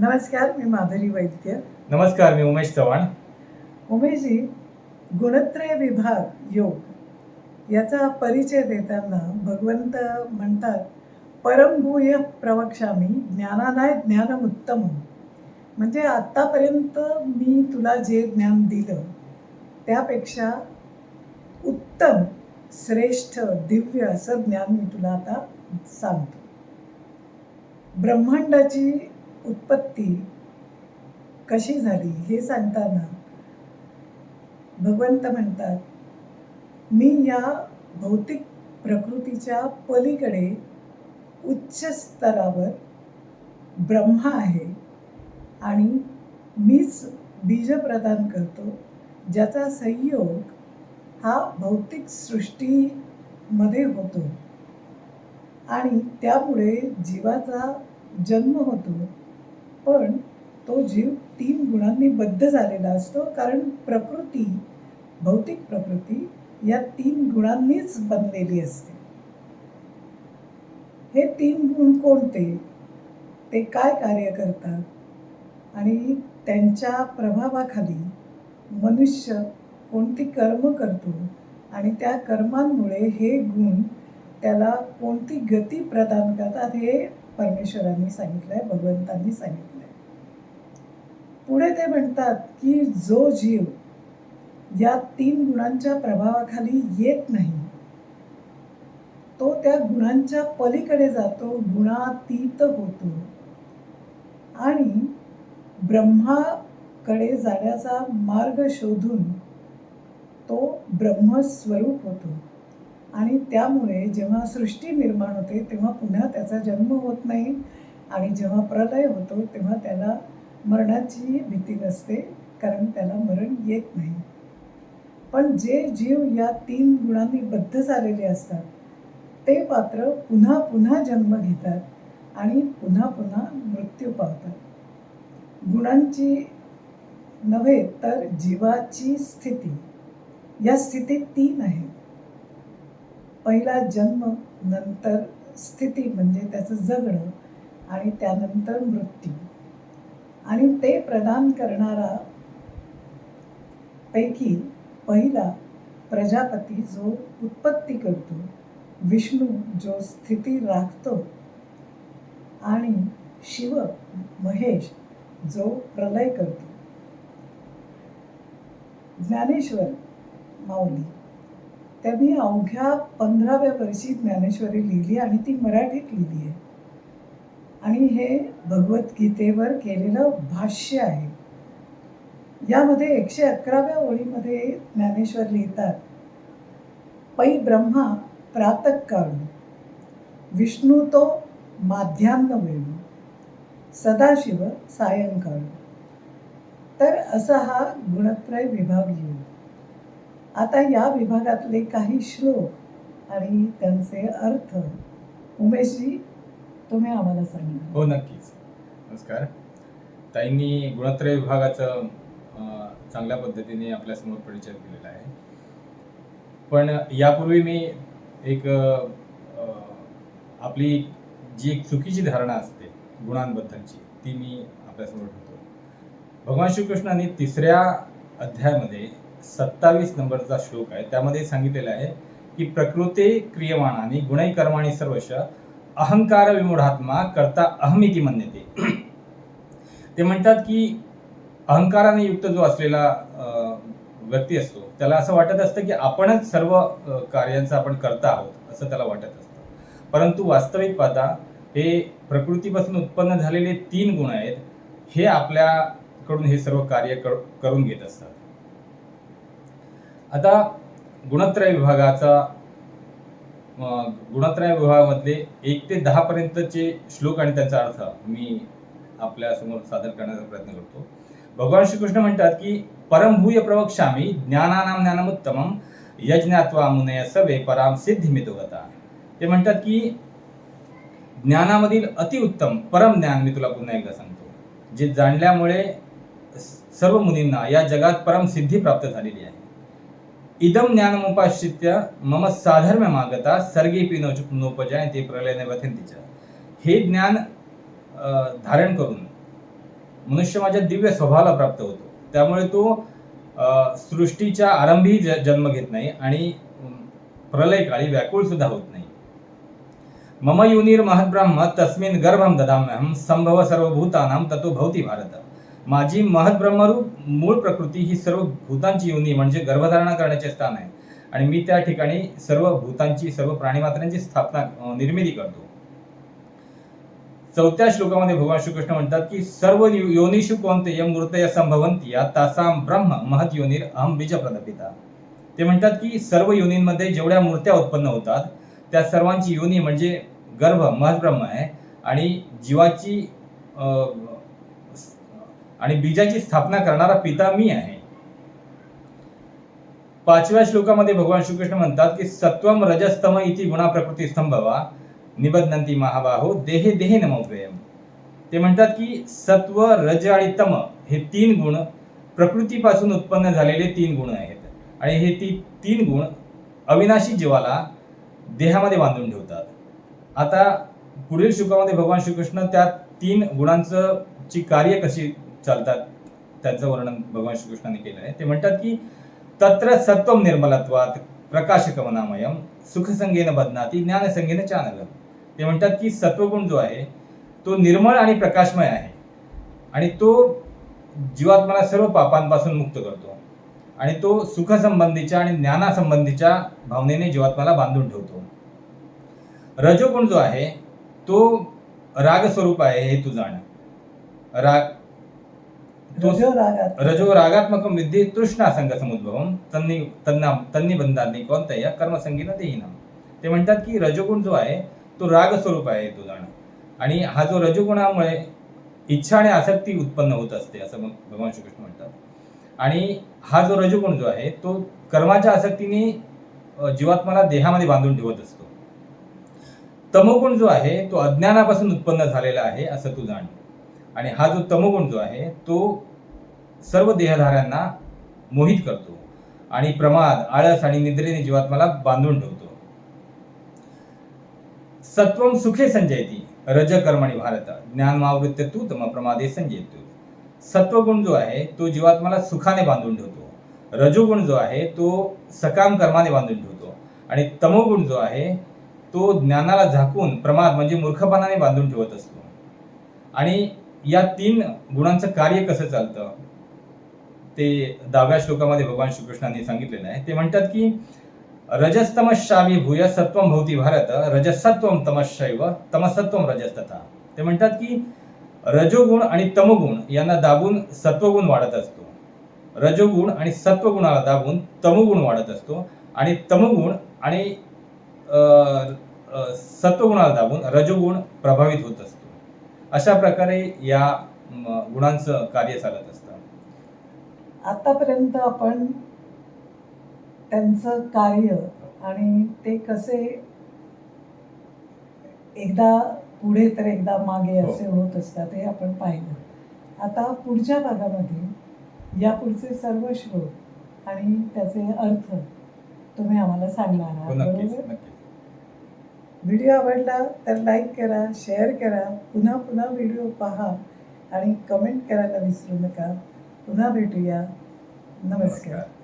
नमस्कार मी माधुरी वैद्य. नमस्कार मी उमेश चव्हाण. उमेशजी गुणत्रय विभाग योग. याचा परिचय देताना भगवंत म्हणतात परमभूय प्रवक्षामी ज्ञानानाय ज्ञानमुत्तम म्हणजे आत्तापर्यंत मी तुला जे ज्ञान दिलं त्यापेक्षा उत्तम श्रेष्ठ दिव्य असं ज्ञान मी तुला आता सांगतो. ब्रह्मांडाची उत्पत्ती कशी झाली हे सांगताना भगवंत म्हणतात मी या भौतिक प्रकृतीच्या पलीकडे उच्च स्तरावर ब्रह्मा आहे आणि मीच बीज प्रदान करतो ज्याचा संयोग हा भौतिक सृष्टीमध्ये होतो आणि त्यामुळे जीवाचा जन्म होतो. पण तो जीव तीन गुणांनी बद्ध झालेला असतो कारण प्रकृती भौतिक प्रकृती या तीन गुणांनीच बनलेली असते. हे तीन गुण कोणते? ते काय कार्य करतात? आणि त्यांच्या प्रभावाखाली मनुष्य कोणती कर्म करतो? आणि त्या कर्मांमुळे हे गुण त्याला कोणती गती प्रदान करतात हे परमेश्वरांनी सांगितलं आहे भगवंतांनी सांगितलं पुढे ते म्हणतात की जो जीव या तीन गुणांच्या प्रभावाखाली येत नाही तो त्या गुणांच्या पलीकडे जातो गुणातीत होतो. आणि ब्रह्माकडे जाण्याचा मार्ग शोधून तो ब्रह्मस्वरूप होतो. आणि त्यामुळे जेव्हा सृष्टी निर्माण होते तेव्हा पुन्हा त्याचा जन्म होत नाही. आणि जेव्हा प्रलय होतो तेव्हा त्याला मरणाची भीती नसते कारण त्याला मरण येत नाही. पण जे जीव या तीन गुणांनी बद्ध झालेले असतात ते पात्र पुन्हा पुन्हा जन्म घेतात आणि पुन्हा पुन्हा मृत्यू पावतात. गुणांची नव्हे तर जीवाची स्थिती या स्थितीत तीन आहेत. पहिला जन्म नंतर स्थिती म्हणजे त्याचं जगणं आणि त्यानंतर मृत्यू. आणि ते प्रदान करणारा पैकी पहिला प्रजापती जो उत्पत्ती करतो विष्णू जो स्थिती राखतो आणि शिव महेश जो प्रलय करतो. ज्ञानेश्वर माऊली. त्यांनी अवघ्या पंधराव्या वर्षी ज्ञानेश्वरी लिहिली आणि ती मराठीत लिहिली आहे. आणि हे भगवद्गीतेवर केलेलं भाष्य आहे. यामध्ये एकशे अकराव्या ओळीमध्ये ज्ञानेश्वर लिहितात पै ब्रह्मा प्रातक काळू विष्णू तो माध्यान्ह वेळू सदाशिव सायंकाळ. तर असा हा गुणत्रय विभाग येईल. आता या विभागातले काही श्लोक आणि त्यांचे अर्थ उमेशजी तुम्ही आम्हाला सांगा. हो नक्कीच. नमस्कार. ताईंनी गुणत्रय विभागाचं चांगल्या पद्धतीने आपल्यासमोर परिचय दिलेला आहे. पण यापूर्वी मी एक आपली जी एक चुकीची धारणा असते गुणांबद्दलची ती मी आपल्यासमोर ठेवतो. भगवान श्रीकृष्णाने तिसऱ्या अध्यायामध्ये सत्तावीस नंबरचा श्लोक आहे त्यामध्ये सांगितलेलं आहे की प्रकृती क्रियमाणाने गुणै कर्माणी सर्वश अहंकार विमूढात्मा करता अहमिती म्हणते ते म्हणतात की अहंकाराने युक्त जो असलेला व्यक्ती असतो त्याला असं वाटत असतं की आपणच सर्व कार्यांचं कार्यांचा आपण करता आहोत असं त्याला वाटत असतं. परंतु वास्तविक पाहता हे प्रकृतीपासून उत्पन्न झालेले तीन गुण आहेत हे आपल्याकडून हे सर्व कार्य कर- करून घेत असतात. आता गुणत्रय विभागाचा गुणत्रय विभागामधले एक ते दहा पर्यंतचे श्लोक आणि त्यांचा अर्थ मी आपल्यासमोर सादर करण्याचा प्रयत्न करतो. भगवान श्रीकृष्ण म्हणतात की परमभूय प्रवक्षामी ज्ञानानाम ज्ञानमुत्तमम यज्ञात्वा मुनय सवे पराम सिद्धिमितो गता. ते म्हणतात की ज्ञानामधील अतिउत्तम परम ज्ञान मी तुला पुन्हा एकदा सांगतो. जे जाणल्यामुळे सर्व मुनींना या जगात परम सिद्धी प्राप्त झालेली आहे. इदम ज्ञानमुपाश्रित्य मम साधर्म्य मागता सर्गे पिनो नोपजाय प्रलयने प्रलय वथंतीच्या हे ज्ञान धारण करून मनुष्य माझ्या दिव्य स्वभावाला प्राप्त होतो. त्यामुळे तो सृष्टीच्या आरंभी ज- जन्म घेत नाही आणि प्रलय प्रलयकाळी व्याकुळ सुद्धा होत नाही। मम युनीर महद्ब्रह्म तस्मिन गर्भम ददाम्यहम संभव सर्वभूतानाम ततो भवती भारत माझी महद्ब्रह्मरूप मूळ प्रकृती ही सर्व भूतांची योनी म्हणजे गर्भधारणा करण्याचे स्थान आहे. आणि मी त्या ठिकाणी सर्व भूतांची सर्व प्राणीमात्रांची स्थापना निर्मिती करतो. चौथ्या श्लोकामध्ये भगवान श्रीकृष्ण म्हणतात की सर्व योनिषु कोणते मूर्तय संभवंती या तासाम ब्रह्म महत योनीर अहम बीज प्रदपिता ते म्हणतात की सर्व योनींमध्ये जेवढ्या मूर्त्या उत्पन्न होतात त्या सर्वांची योनी म्हणजे गर्भ महत्ब्रह्म आहे. आणि जीवाची आणि बीजाची स्थापना करणारा पिता मी आहे. पाचव्या श्लोकामध्ये भगवान श्रीकृष्ण म्हणतात की सत्वम रजस्तम इति गुणा प्रकृती स्तंभवा निबदनंती महाबाहो देहे देहे नमोव्ययम ते म्हणतात की सत्व रज आणि तम हे तीन गुण प्रकृतीपासून उत्पन्न झालेले तीन गुण आहेत. आणि हे ती तीन गुण अविनाशी जीवाला देहामध्ये बांधून ठेवतात. आता पुढील श्लोकामध्ये भगवान श्रीकृष्ण त्या तीन गुणांचं ची कार्य कशी चालतात. त्याचं वर्णन भगवान श्रीकृष्णाने केलं आहे. ते म्हणतात की तत्र सत्व निर्मलत्वात प्रकाशकमनामयम सुखसंगेन बदनाती ज्ञानसंगेन चानल ते म्हणतात की सत्वगुण जो आहे तो निर्मळ आणि प्रकाशमय आहे. आणि तो जीवात्माला सर्व पापांपासून मुक्त करतो. आणि तो सुखसंबंधीच्या आणि ज्ञानासंबंधीच्या भावनेने जीवात्माला बांधून ठेवतो. रजोगुण जो आहे तो राग स्वरूप आहे हे तू जाण. राग रागात्मकं विद्ये तृष्णा संघ समुद्भवम तन्नी तन्ना तन्नी बंधांनी कोणत्या कर्मसंगीनं देईना ते म्हणतात की रजोगुण जो आहे तो राग स्वरूप आहे तो जाणं. आणि हा जो रजोगुणामुळे इच्छा आणि आसक्ती उत्पन्न होत असते असं भगवान श्रीकृष्ण म्हणतात. आणि हा जो रजोगुण जो आहे तो कर्माच्या आसक्तीने जीवात्माला देहामध्ये बांधून ठेवत असतो. तमोगुण जो आहे तो अज्ञानापासून उत्पन्न झालेला आहे असं तू जाण. आणि हा जो तमोगुण जो आहे तो सर्व देहधाऱ्यांना मोहित करतो आणि प्रमाद आळस आणि निद्रेने जीवात्माला बांधून ठेवतो. सत्वम सुखे संजयती रज कर्मणी भारत ज्ञान मावृत्य तू तम प्रमादे संजयतू सत्वगुण जो आहे तो जीवात्माला सुखाने बांधून ठेवतो. रजोगुण जो आहे तो सकाम कर्माने बांधून ठेवतो. आणि तमोगुण जो आहे तो ज्ञानाला झाकून प्रमाद म्हणजे मूर्खपणाने बांधून ठेवत असतो. आणि या तीन गुणांचं कार्य कसं चालतं? ते दहाव्या श्लोकामध्ये भगवान श्रीकृष्णांनी सांगितलेलं आहे. ते म्हणतात की रजस्तमशावी भूय सत्वम भवती भारत रजसत्वम तमशैव तमसत्वम रजस्तथा. ते म्हणतात की रजोगुण आणि तमगुण यांना दाबून सत्वगुण वाढत असतो. रजोगुण आणि सत्वगुणाला दाबून तमगुण वाढत असतो आणि तमगुण आणि सत्वगुणाला दाबून रजोगुण प्रभावित होत असतो. अशा प्रकारे या गुणांचं कार्य चालत असतं. आतापर्यंत आपण त्यांचं कार्य आणि ते कसे एकदा पुढे तर एकदा मागे हो. असे होत असतात हे आपण पाहिलं. आता पुढच्या भागामध्ये या पुढचे सर्व श्लोक आणि त्याचे अर्थ तुम्ही आम्हाला सांगणार हो आहात बरोबर? नक्कीच. व्हिडिओ आवडला तर लाईक करा शेअर करा पुन्हा पुन्हा व्हिडिओ पहा आणि कमेंट करायला विसरू नका. पुन्हा भेटूया. नमस्कार. नमस्कार.